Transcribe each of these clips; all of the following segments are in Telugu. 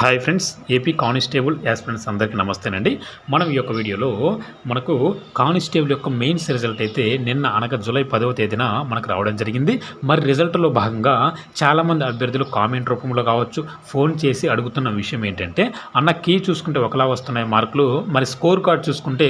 Hi friends AP constable aspirants అందరికీ నమస్తేనండి. మనం ఈ యొక్క వీడియోలో మనకు కానిస్టేబుల్ యొక్క మెయిన్స్ రిజల్ట్ అయితే నిన్న అనగా జూలై పదవ తేదీన మనకు రావడం జరిగింది. మరి రిజల్ట్లో భాగంగా చాలామంది అభ్యర్థులు కామెంట్ రూపంలో కావచ్చు ఫోన్ చేసి అడుగుతున్న విషయం ఏంటంటే అన్న కీ చూసుకుంటే ఒకలా వస్తున్నాయి మార్కులు మరి స్కోర్ కార్డ్ చూసుకుంటే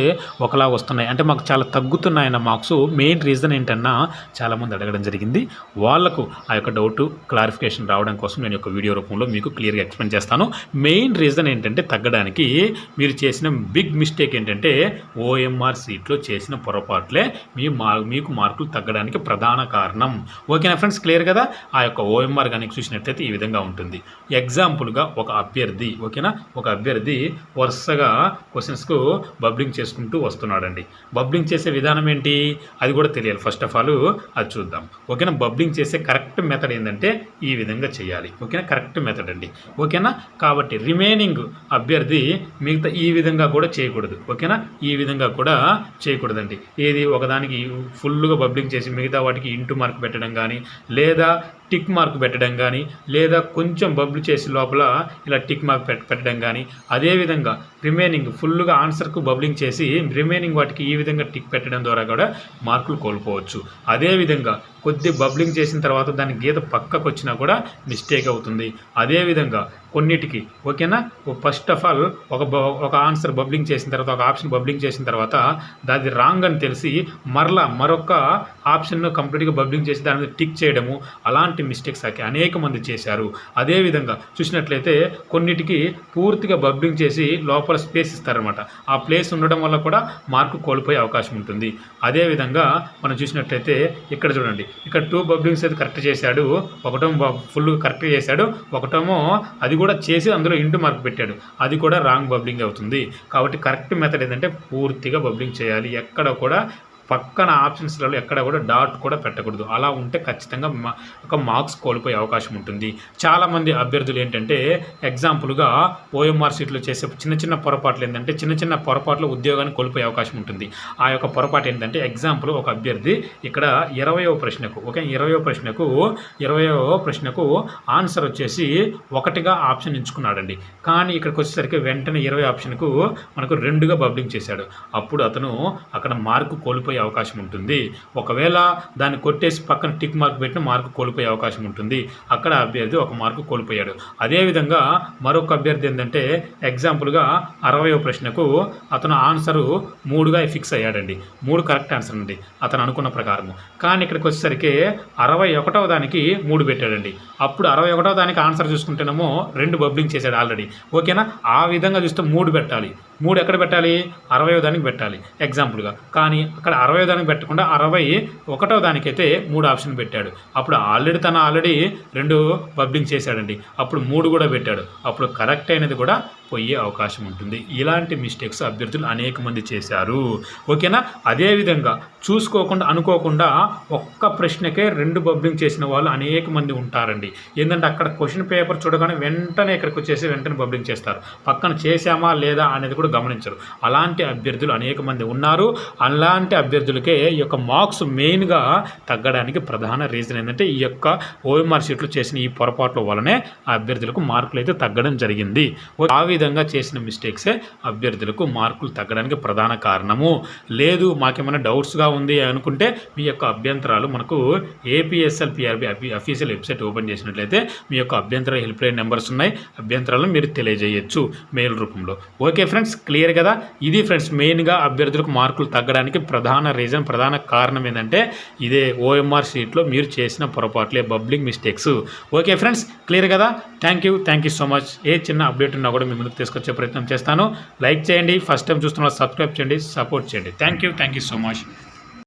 ఒకలా వస్తున్నాయి. అంటే మాకు చాలా తగ్గుతున్నాయన్న మార్క్స్ మెయిన్ రీజన్ ఏంటన్నా చాలామంది అడగడం జరిగింది. వాళ్ళకు ఆ యొక్క డౌట్ క్లారిఫికేషన్ రావడం కోసం నేను ఒక వీడియో రూపంలో మీకు క్లియర్గా ఎక్స్ప్లెయిన్ చేస్తాను. మెయిన్ రీజన్ ఏంటంటే తగ్గడానికి మీరు చేసిన బిగ్ మిస్టేక్ ఏంటంటే ఓఎంఆర్ సీట్లో చేసిన పొరపాట్లే మీ మా మీకు మార్కులు తగ్గడానికి ప్రధాన కారణం. ఓకేనా ఫ్రెండ్స్? క్లియర్ కదా? ఆ యొక్క ఓఎంఆర్ కనుక చూసినట్లయితే ఈ విధంగా ఉంటుంది. ఎగ్జాంపుల్గా ఒక అభ్యర్థి ఓకేనా? ఒక అభ్యర్థి వరుసగా క్వశ్చన్స్కు బబ్లింగ్ చేసుకుంటూ వస్తున్నాడండి. బబ్లింగ్ చేసే విధానం ఏంటి? అది కూడా తెలియాలి. ఫస్ట్ ఆఫ్ ఆల్ అది చూద్దాం. ఓకేనా? బబ్లింగ్ చేసే కరెక్ట్ మెథడ్ ఏంటంటే ఈ విధంగా చేయాలి. ఓకేనా? కరెక్ట్ మెథడ్ అండి. ఓకేనా? కాబట్టి రిమైనింగ్ అభ్యర్థి మిగతా ఈ విధంగా కూడా చేయకూడదు. ఓకేనా? ఈ విధంగా కూడా చేయకూడదండి. ఏది ఒకదానికి ఫుల్గా పబ్లిక్ చేసి మిగతా వాటికి ఇంటూ మార్క్ పెట్టడం కానీ లేదా టిక్ మార్క్ పెట్టడం కానీ లేదా కొంచెం బబుల్ చేసి లోపల ఇలా టిక్ మార్క్ పెట్టడం కానీ అదేవిధంగా రిమైనింగ్ ఫుల్గా ఆన్సర్కు బబ్లింగ్ చేసి రిమైనింగ్ వాటికి ఈ విధంగా టిక్ పెట్టడం ద్వారా కూడా మార్కులు కోల్పోవచ్చు. అదేవిధంగా కొద్ది బబ్లింగ్ చేసిన తర్వాత దాని గీత పక్కకు వచ్చినా కూడా మిస్టేక్ అవుతుంది. అదేవిధంగా కొన్నిటికి ఓకేనా? ఫస్ట్ ఆఫ్ ఆల్ ఒక బ- ఒక ఆన్సర్ బబ్లింగ్ చేసిన తర్వాత ఒక ఆప్షన్ బబ్లింగ్ చేసిన తర్వాత దాది రాంగ్ అని తెలిసి మరలా మరొక ఆప్షన్ను కంప్లీట్గా బబ్లింగ్ చేసి దాని మీద టిక్ చేయడము అలాంటి మిస్టేక్స్ అకి అనేక మంది చేశారు. అదేవిధంగా చూసినట్లయితే కొన్నిటికి పూర్తిగా బబ్లింగ్ చేసి లోపల స్పేస్ ఇస్తారనమాట ఆ ప్లేస్ ఉండడం వల్ల కూడా మార్కు కోల్పోయే అవకాశం ఉంటుంది. అదేవిధంగా మనం చూసినట్లయితే ఇక్కడ చూడండి. ఇక్కడ టూ బబ్లింగ్స్ అయితే కరెక్ట్ చేశాడు. ఒకటేమో ఫుల్ కరెక్ట్ చేశాడు. ఒకటేమో అది కూడా చేసి అందులో ఇంటూ మార్క్ పెట్టాడు. అది కూడా రాంగ్ బబ్లింగ్ అవుతుంది. కాబట్టి కరెక్ట్ మెథడ్ ఏంటంటే పూర్తిగా బబ్లింగ్ చేయాలి. ఎక్కడ కూడా పక్కన ఆప్షన్స్లలో ఎక్కడ కూడా డాట్ కూడా పెట్టకూడదు. అలా ఉంటే ఖచ్చితంగా మా- ఒక మార్క్స్ కోల్పోయే అవకాశం ఉంటుంది. చాలామంది అభ్యర్థులు ఏంటంటే ఎగ్జాంపుల్గా ఓఎంఆర్ సీట్లో చేసే చిన్న చిన్న పొరపాట్లు ఏంటంటే చిన్న చిన్న పొరపాట్లు ఉద్యోగాన్ని కోల్పోయే అవకాశం ఉంటుంది. ఆ యొక్క పొరపాటు ఏంటంటే ఎగ్జాంపుల్ ఒక అభ్యర్థి ఇక్కడ ఇరవయో ప్రశ్నకు ఓకే ఇరవయో ప్రశ్నకు ఇరవయో ప్రశ్నకు ఆన్సర్ వచ్చేసి ఒకటిగా ఆప్షన్ ఎంచుకున్నాడండి. కానీ ఇక్కడికి వచ్చేసరికి వెంటనే ఇరవై ఆప్షన్కు మనకు రెండుగా బబ్లింగ్ చేశాడు. అప్పుడు అతను అక్కడ మార్కు కోల్పోయే అవకాశం ఉంటుంది. ఒకవేళ దాన్ని కొట్టేసి పక్కన టిక్ మార్క్ పెట్టిన మార్కు కోల్పోయే అవకాశం ఉంటుంది. అక్కడ అభ్యర్థి ఒక మార్కు కోల్పోయాడు. అదేవిధంగా మరొక అభ్యర్థి ఏంటంటే ఎగ్జాంపుల్గా అరవయో ప్రశ్నకు అతను ఆన్సరు మూడుగా ఫిక్స్ అయ్యాడండి. మూడు కరెక్ట్ ఆన్సర్ అండి. అతను అనుకున్న ప్రకారము. కానీ ఇక్కడికి వచ్చేసరికి అరవై ఒకటవ దానికి మూడు పెట్టాడండి. అప్పుడు అరవై ఒకటవ దానికి ఆన్సర్ చూసుకుంటేనేమో రెండు బబ్లింగ్ చేశాడు ఆల్రెడీ ఓకేనా ఆ విధంగా చూస్తే మూడు పెట్టాలి. మూడు ఎక్కడ పెట్టాలి? అరవయో దానికి పెట్టాలి. ఎగ్జాంపుల్గా కానీ అక్కడ అరవై దానికి పెట్టకుండా అరవై ఒకటో దానికైతే మూడు ఆప్షన్ పెట్టాడు. అప్పుడు ఆల్రెడీ తను ఆల్రెడీ రెండు పబ్లింగ్ చేశాడండి. అప్పుడు మూడు కూడా పెట్టాడు. అప్పుడు కరెక్ట్ అయినది కూడా పోయే అవకాశం ఉంటుంది. ఇలాంటి మిస్టేక్స్ అభ్యర్థులు అనేక మంది చేశారు. ఓకేనా? అదేవిధంగా చూసుకోకుండా అనుకోకుండా ఒక్క ప్రశ్నకే రెండు బబ్లింగ్ చేసిన వాళ్ళు అనేక మంది ఉంటారండి. ఏంటంటే అక్కడ క్వశ్చన్ పేపర్ చూడగానే వెంటనే ఇక్కడికి వచ్చేసి వెంటనే బబ్లింగ్ చేస్తారు. పక్కన చేశామా లేదా అనేది కూడా గమనించరు. అలాంటి అభ్యర్థులు అనేక మంది ఉన్నారు. అలాంటి అభ్యర్థులకే ఈ యొక్క మార్క్స్ మెయిన్గా తగ్గడానికి ప్రధాన రీజన్ ఏంటంటే ఈ యొక్క ఓఎంఆర్ షీట్లు చేసిన ఈ పొరపాట్ల వలనే ఆ అభ్యర్థులకు మార్కులు అయితే తగ్గడం జరిగింది. ఆ విధంగా చేసిన మిస్టేక్సే అభ్యర్థులకు మార్కులు తగ్గడానికి ప్రధాన కారణము. లేదు మాకేమైనా డౌట్స్గా ఉంది అనుకుంటే మీ యొక్క అభ్యంతరాలు మనకు APSL PRB official website open చేసినట్లయితే మీ యొక్క అభ్యంతర హెల్ప్ లైన్ నెంబర్స్ ఉన్నాయి. అభ్యంతరాలను మీరు తెలియజేయచ్చు మెయిల్ రూపంలో. ఓకే ఫ్రెండ్స్ క్లియర్ కదా? ఇది ఫ్రెండ్స్ మెయిన్గా అభ్యర్థులకు మార్కులు తగ్గడానికి ప్రధాన రీజన్ ప్రధాన కారణం ఏంటంటే ఇదే ఓఎంఆర్ షీట్లో మీరు చేసిన పొరపాట్లే bubbling mistakes okay friends clear కదా? Thank you thank you so much ఏ చిన్న అప్డేట్ ఉన్నా కూడా మీ ముందుకు తీసుకొచ్చే ప్రయత్నం చేస్తాను. లైక్ చేయండి ఫస్ట్ టైం చూస్తున్న సబ్స్క్రైబ్ చేయండి సపోర్ట్ చేయండి. Thank you thank you so much